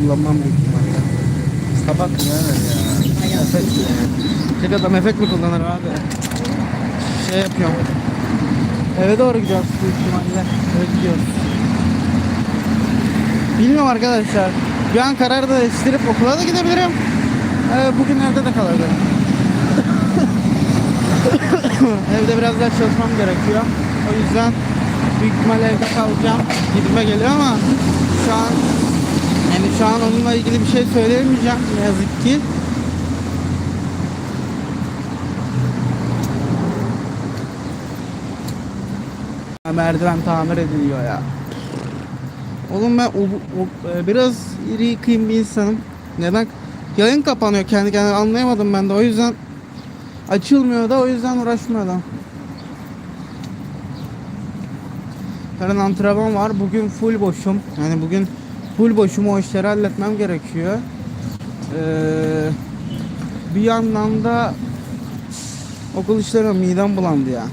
kullanmam büyük ihtimalle. Sabah neler ya. Efekt ya. Tek adam efekt mi kullanır abi? Şey yapıyorum. Eve doğru gidiyoruz büyük ihtimalle. Eve gidiyoruz. Bilmiyorum arkadaşlar. Bir an kararı da değiştirip okula da gidebilirim. Ee, bugün evde de kalabilirim. Evde biraz daha çalışmam gerekiyor. O yüzden büyük ihtimalle evde kalacağım. Gidime geliyor ama şu an şu an onunla ilgili bir şey söyleyemeyeceğim ne yazık ki. Merdiven tamir ediliyor ya. Oğlum ben o, o- e, biraz iri kıyım bir insanım. Neden? Yayın kapanıyor kendi kendine anlayamadım ben de o yüzden açılmıyor da o yüzden uğraşmadım. Yarın antrenman var. Bugün full boşum. Yani bugün full boşum o işleri halletmem gerekiyor. Ee, bir yandan da okul işleri midem bulandı ya.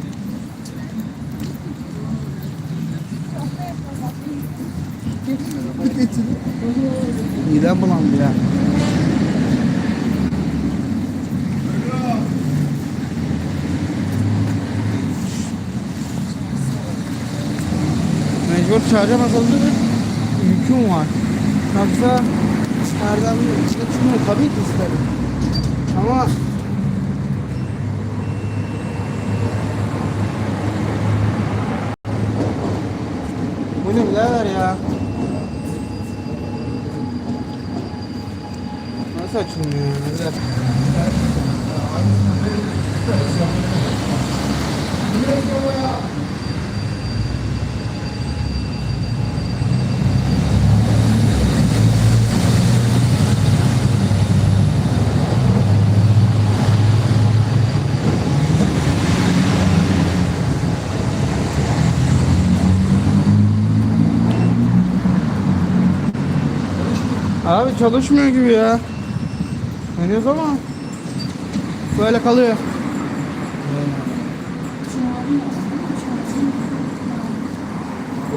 Midem bulandı ya. Mecbur çağıracağım azaldı bir yüküm var. Yoksa içine çıkmıyor tabii ki isterim. Ama Bu ne birader ya? Nasıl açılmıyor ya? Birader. Abi çalışmıyor gibi ya. Deniyoruz ama böyle kalıyor.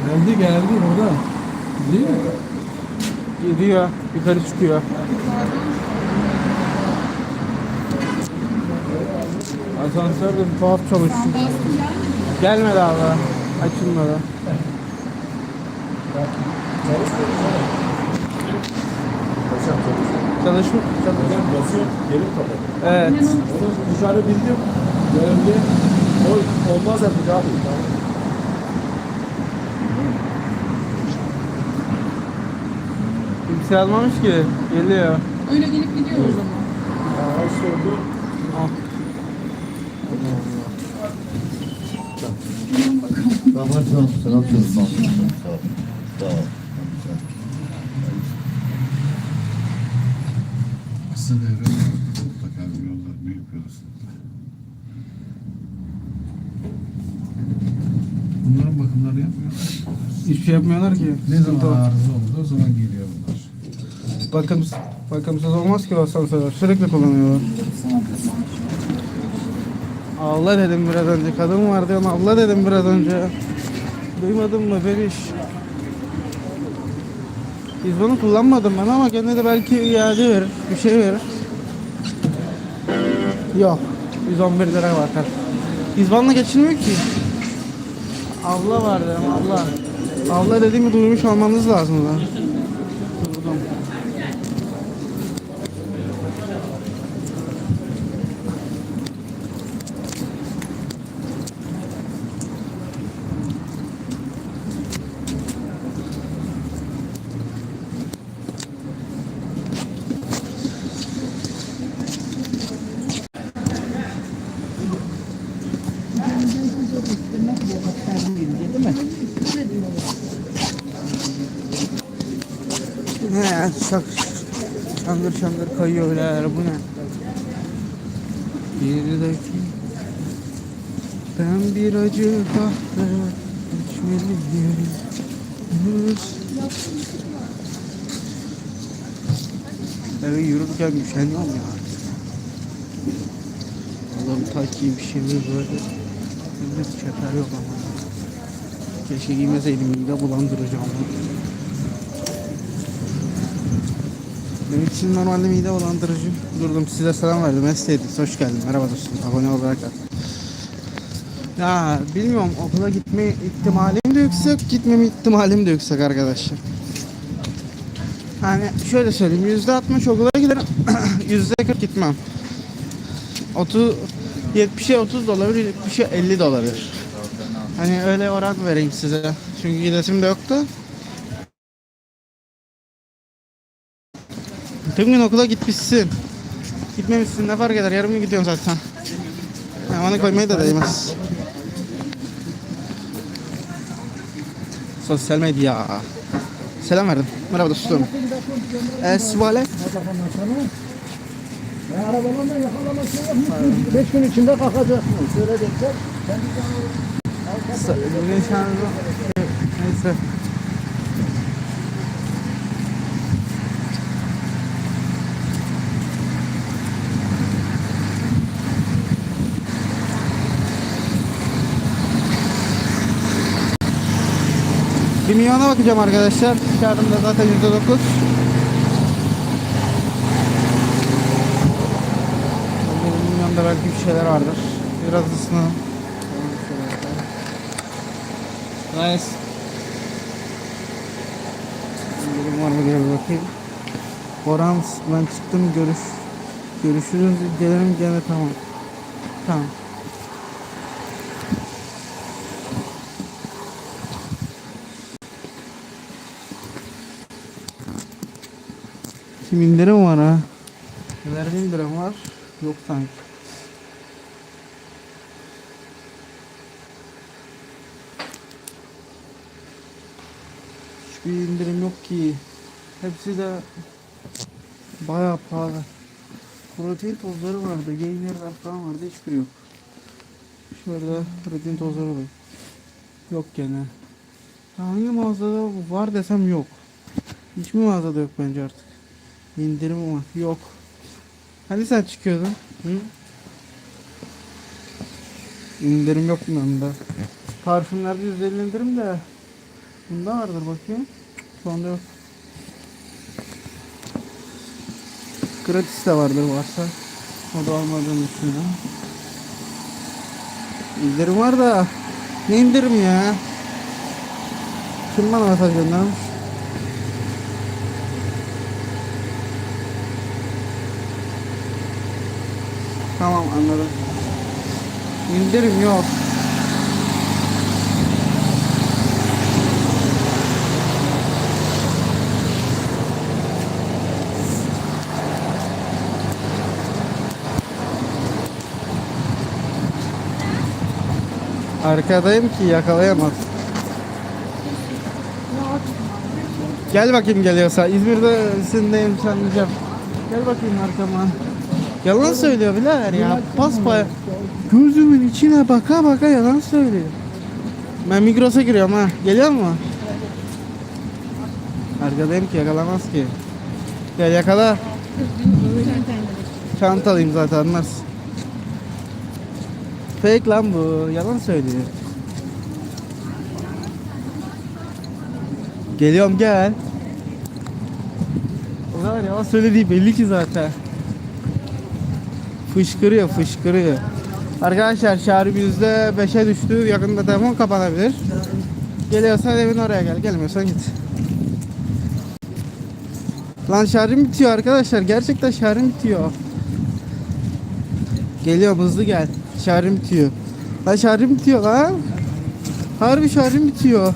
Geldi geldi orada. Değil mi? Gidiyor, yukarı çıkıyor. Asansör de bir tuhaf çalışıyor. Gelmedi abi. Açılmadı. Çalışma. Ben basıyor, gelip kapat. Evet. Onu dışarı bildim. Geldi. O olmaz artık abi. Kimse almamış ki. Geliyor. Öyle gelip gidiyor o zaman. Ağaç sordu. Al. Tamam tamam selam söyle. Sağ ol. Sağ ol. Kısa devre mutlaka bir yolda büyük yolda. Bunların bakımlarını yapmıyorlar. Hiçbir şey yapmıyorlar ki. Ne Sıkıntı zaman o. arıza olur o zaman geliyor bunlar. Bakım, bakımsız olmaz ki o asansörler. Sürekli kullanıyorlar. Allah dedim biraz önce. Kadın var diyorum. Allah dedim biraz önce. Duymadın mı bebiş? Biz bunu kullanmadım ben ama gene de belki iade verir. Bir şey verir. Yok. 111 lira bakar. İzbanla geçilmiyor ki. Abla var dedim abla. Abla dediğimi duymuş olmanız lazım da. Ne ya? Şak, şangır şangır kayıyor birader bu ne? Birdeki ben bir acı kahve içmeliyim. Eve yürürken üşeniyorum ya. Allah'ım ta ki bir Bende çeper yok ama. Keşke giymeseydim mide bulandıracağım. Benim için normalde mide bulandırıcı. Durdum size selam verdim. Esteydiniz. Hoş geldin. Merhaba dostum. Abone olarak at. Ya bilmiyorum okula gitme ihtimalim de yüksek, gitmeme ihtimalim de yüksek arkadaşlar. Hani şöyle söyleyeyim yüzde 60 okula giderim, yüzde 40 gitmem. 30 70'e 30 da olabilir, 70'e 50 de olabilir. Hani öyle oran vereyim size. Çünkü gidesim de yoktu. Tüm gün okula gitmişsin. Gitmemişsin ne fark eder yarım gün gidiyorsun zaten. Yani onu koymaya da değmez. Sosyal medya. Selam verdim. Merhaba dostum. Esvale. Beş gün içinde kalkacaksın. Söyleyecekler. Bugün şarjı. Neyse. Bir milyona bakacağım arkadaşlar. Şarjım da zaten %9. Bir milyonda belki bir şeyler vardır. Biraz ısınalım. Nice. Durum var mı diye bir bakayım. Orhan ben çıktım görüş. Görüşürüz gelirim gene tamam. Tamam. Şimdi indirim var ha. Nelerde indirim var? Yok sanki. Hiçbir indirim yok ki. Hepsi de bayağı pahalı. Protein tozları vardı, geynerler falan vardı, hiçbiri yok. Şurada protein tozları var. Yok gene. Hangi mağazada var desem yok. Hiçbir mağazada yok bence artık. İndirim var, yok. Hani sen çıkıyordun? Hı? İndirim yok mu bende? Parfümlerde %50 indirim de Bunda vardır bakayım. Şu anda yok. Gratis de vardır varsa. O da olmadığını düşünüyorum. İndirim var da ne indirim ya? Kim bana mesaj göndermiş? Tamam anladım. İndirim yok. Arkadayım ki yakalayamaz. Gel bakayım geliyorsa. İzmir'de sindeyim sanacağım. Gel bakayım arkama. Yalan söylüyor birader ya. Basbaya. Gözümün içine baka baka yalan söylüyor. Ben Migros'a giriyorum ha. Geliyor mu? Arkadayım ki yakalamaz ki. Gel yakala. Çantalıyım zaten anlarsın. Fake lan bu. Yalan söylüyor. Geliyorum gel. O kadar yalan söylediği belli ki zaten. Fışkırıyor fışkırıyor. Arkadaşlar şarjım yüzde beşe düştü. Yakında telefon kapanabilir. Geliyorsan evin oraya gel. Gelmiyorsan git. Lan şarjım bitiyor arkadaşlar. Gerçekten şarjım bitiyor. Geliyorum hızlı gel. Şarjım bitiyor. Lan şarjım bitiyor lan. Harbi şarjım bitiyor.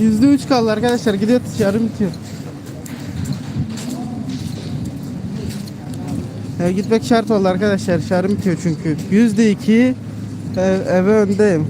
Yüzde üç kaldı arkadaşlar. Gidiyor şarjım bitiyor. Eve gitmek şart oldu arkadaşlar. Şarjım bitiyor çünkü. Yüzde iki ev, eve öndeyim.